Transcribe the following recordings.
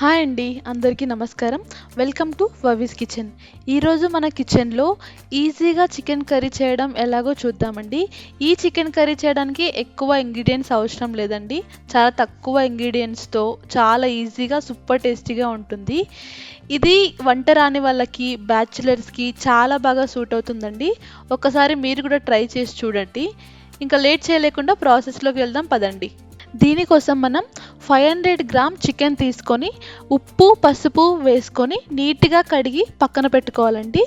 Hi అండి అందరికీ నమస్కారం. వెల్కమ్ టు వవీస్ కిచెన్. ఈరోజు మన కిచెన్లో ఈజీగా చికెన్ కర్రీ చేయడం ఎలాగో చూద్దామండి. ఈ చికెన్ కర్రీ చేయడానికి ఎక్కువ ఇంగ్రీడియంట్స్ అవసరం లేదండి. చాలా తక్కువ ఇంగ్రీడియంట్స్తో చాలా ఈజీగా సూపర్ టేస్టీగా ఉంటుంది. ఇది వంట రాని వాళ్ళకి బ్యాచులర్స్కి చాలా బాగా సూట్ అవుతుందండి. ఒకసారి మీరు కూడా ట్రై చేసి చూడండి. ఇంకా లేట్ చేయలేకుండా ప్రాసెస్లోకి వెళ్దాం పదండి. దీనికోసం మనం ఫైవ్ హండ్రెడ్ గ్రామ్ చికెన్ తీసుకొని ఉప్పు పసుపు వేసుకొని నీట్గా కడిగి పక్కన పెట్టుకోవాలండి.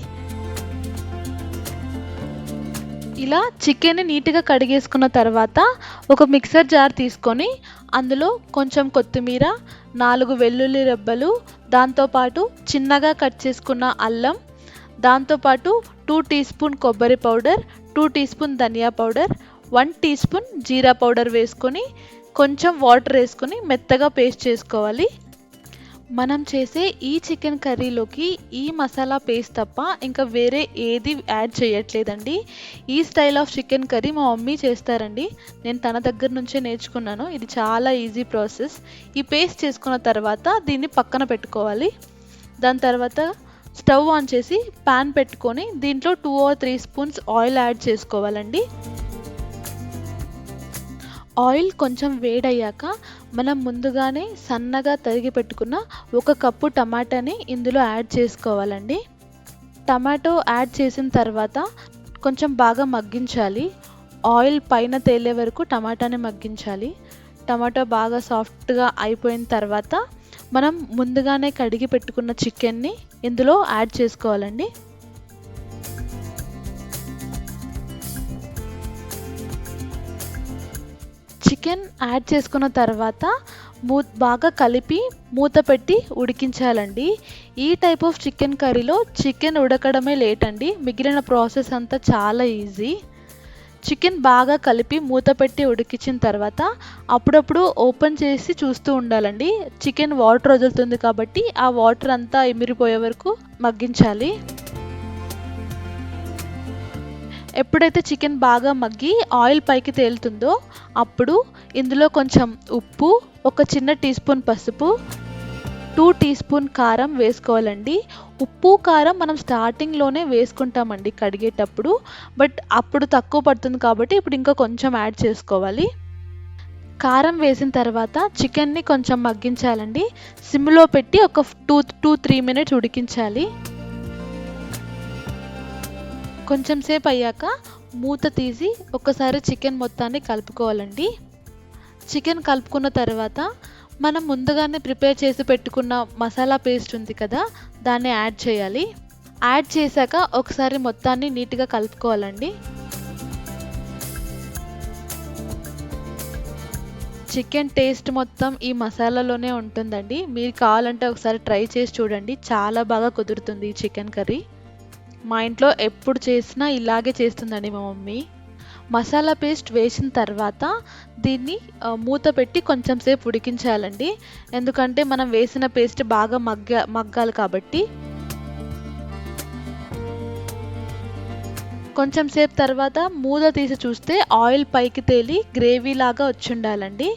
ఇలా చికెన్ని నీట్గా కడిగేసుకున్న తర్వాత ఒక మిక్సర్ జార్ తీసుకొని అందులో కొంచెం కొత్తిమీర నాలుగు వెల్లుల్లి రెబ్బలు దాంతోపాటు చిన్నగా కట్ చేసుకున్న అల్లం దాంతోపాటు టూ టీ స్పూన్ కొబ్బరి పౌడర్ టూ టీ స్పూన్ ధనియా పౌడర్ వన్ టీ స్పూన్ జీరా పౌడర్ వేసుకొని కొంచెం వాటర్ వేసుకొని మెత్తగా పేస్ట్ చేసుకోవాలి. మనం చేసే ఈ చికెన్ కర్రీలోకి ఈ మసాలా పేస్ట్ తప్ప ఇంకా వేరే ఏది యాడ్ చేయట్లేదండి. ఈ స్టైల్ ఆఫ్ చికెన్ కర్రీ మా మమ్మీ చేస్తారండి. నేను తన దగ్గర నుంచే నేర్చుకున్నాను. ఇది చాలా ఈజీ ప్రాసెస్. ఈ పేస్ట్ చేసుకున్న తర్వాత దీన్ని పక్కన పెట్టుకోవాలి. దాని తర్వాత స్టవ్ ఆన్ చేసి ప్యాన్ పెట్టుకొని దీంట్లో two or three spoons oil add చేసుకోవాలండి. ఆయిల్ కొంచెం వేడయ్యాక మనం ముందుగానే సన్నగా తరిగి పెట్టుకున్న ఒక కప్పు టమాటాని ఇందులో యాడ్ చేసుకోవాలండి. టమాటో యాడ్ చేసిన తర్వాత కొంచెం బాగా మగ్గించాలి. ఆయిల్ పైన తేలే వరకు టమాటాని మగ్గించాలి. టమాటో బాగా సాఫ్ట్గా అయిపోయిన తర్వాత మనం ముందుగానే కడిగి పెట్టుకున్న చికెన్ని ఇందులో యాడ్ చేసుకోవాలండి. చికెన్ యాడ్ చేసుకున్న తర్వాత మూ బాగా కలిపి మూత పెట్టి ఉడికించాలండి. ఈ టైప్ ఆఫ్ చికెన్ కర్రీలో చికెన్ ఉడకడమే లేట్ అండి. మిగిలిన ప్రాసెస్ అంతా చాలా ఈజీ చికెన్ బాగా కలిపి మూత పెట్టి ఉడికించిన తర్వాత అప్పుడప్పుడు ఓపెన్ చేసి చూస్తూ ఉండాలండి. చికెన్ వాటర్ వదులుతుంది కాబట్టి ఆ వాటర్ అంతా ఎమిరిపోయే వరకు మగ్గించాలి. ఎప్పుడైతే చికెన్ బాగా మగ్గి ఆయిల్ పైకి తేలుతుందో అప్పుడు ఇందులో కొంచెం ఉప్పు ఒక చిన్న టీ స్పూన్ పసుపు టూ టీ స్పూన్ కారం వేసుకోవాలండి. ఉప్పు కారం మనం స్టార్టింగ్లోనే వేసుకుంటామండి కడిగేటప్పుడు. బట్ అప్పుడు తక్కువ పడుతుంది కాబట్టి ఇప్పుడు ఇంకా కొంచెం యాడ్ చేసుకోవాలి. కారం వేసిన తర్వాత చికెన్ని కొంచెం మగ్గించాలండి. సిమ్లో పెట్టి ఒక టూ టూ త్రీ మినిట్స్ ఉడికించాలి. కొంచెం సేపు అయ్యాక మూత తీసి ఒకసారి చికెన్ మొత్తాన్ని కలుపుకోవాలండి. చికెన్ కలుపుకున్న తర్వాత మనం ముందుగానే ప్రిపేర్ చేసి పెట్టుకున్న మసాలా పేస్ట్ ఉంది కదా దాన్ని యాడ్ చేయాలి. యాడ్ చేశాక ఒకసారి మొత్తాన్ని నీట్గా కలుపుకోవాలండి. చికెన్ టేస్ట్ మొత్తం ఈ మసాలాలోనే ఉంటుందండి. మీరు కావాలంటే ఒకసారి ట్రై చేసి చూడండి. చాలా బాగా కుదురుతుంది ఈ చికెన్ కర్రీ. మా ఇంట్లో ఎప్పుడు చేసినా ఇలాగే చేస్తుందండి మా మమ్మీ. మసాలా పేస్ట్ వేసిన తర్వాత దీన్ని మూత పెట్టి కొంచెం సేపు ఉడికించాలండి. ఎందుకంటే మనం వేసిన పేస్ట్ బాగా మగ్గ మగ్గాలి కాబట్టి కొంచెం సేపు తర్వాత మూత తీసి చూస్తే ఆయిల్ పైకి తేలి గ్రేవీ లాగా వచ్చి ఉండాలండి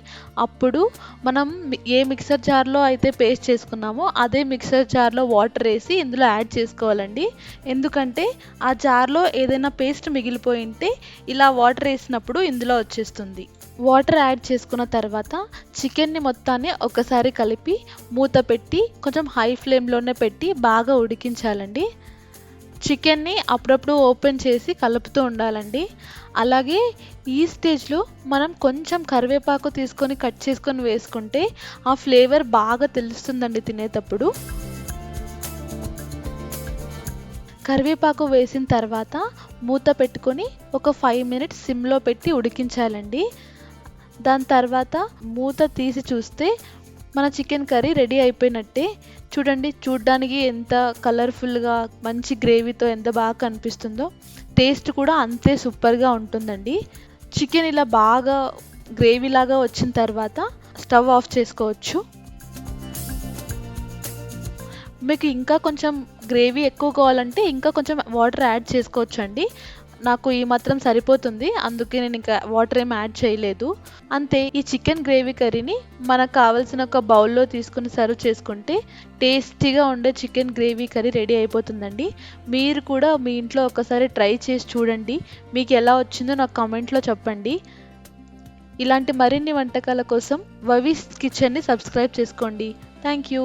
అప్పుడు మనం ఏ మిక్సర్ జార్లో అయితే పేస్ట్ చేసుకున్నామో అదే మిక్సర్ జార్లో వాటర్ వేసి ఇందులో యాడ్ చేసుకోవాలండి. ఎందుకంటే ఆ జార్లో ఏదైనా పేస్ట్ మిగిలిపోయింటే ఇలా వాటర్ వేసినప్పుడు ఇందులో వచ్చేస్తుంది. వాటర్ యాడ్ చేసుకున్న తర్వాత చికెన్ని మొత్తాన్ని ఒకసారి కలిపి మూత పెట్టి కొంచెం హై ఫ్లేమ్లోనే పెట్టి బాగా ఉడికించాలండి. చికెన్ని అప్పుడప్పుడు ఓపెన్ చేసి కలుపుతూ ఉండాలండి. అలాగే ఈ స్టేజ్లో మనం కొంచెం కరివేపాకు తీసుకొని కట్ చేసుకొని వేసుకుంటే ఆ ఫ్లేవర్ బాగా తెలుస్తుందండి తినేటప్పుడు. కరివేపాకు వేసిన తర్వాత మూత పెట్టుకొని ఒక ఫైవ్ మినిట్స్ సిమ్లో పెట్టి ఉడికించాలండి. దాని తర్వాత మూత తీసి చూస్తే మన చికెన్ కర్రీ రెడీ అయిపోయినట్టే. చూడండి చూడ్డానికి ఎంత కలర్ఫుల్గా మంచి గ్రేవీతో ఎంత బాగా కనిపిస్తుందో టేస్ట్ కూడా అంతే సూపర్గా ఉంటుందండి. చికెన్ ఇలా బాగా గ్రేవీ లాగా వచ్చిన తర్వాత స్టవ్ ఆఫ్ చేసుకోవచ్చు. మీకు ఇంకా కొంచెం గ్రేవీ ఎక్కువ కావాలంటే ఇంకా కొంచెం వాటర్ యాడ్ చేసుకోవచ్చు అండి నాకు ఈ మాత్రం సరిపోతుంది. అందుకే నేను ఇంకా వాటర్ ఏం యాడ్ చేయలేదు. అంతే ఈ చికెన్ గ్రేవీ కర్రీని మనకు కావాల్సిన ఒక బౌల్లో తీసుకుని సర్వ్ చేసుకుంటే టేస్టీగా ఉండే చికెన్ గ్రేవీ కర్రీ రెడీ అయిపోతుందండి. మీరు కూడా మీ ఇంట్లో ఒకసారి ట్రై చేసి చూడండి. మీకు ఎలా వచ్చిందో నాకు కామెంట్లో చెప్పండి. ఇలాంటి మరిన్ని వంటకాల కోసం వవీస్ కిచెన్ని సబ్స్క్రైబ్ చేసుకోండి. Thank you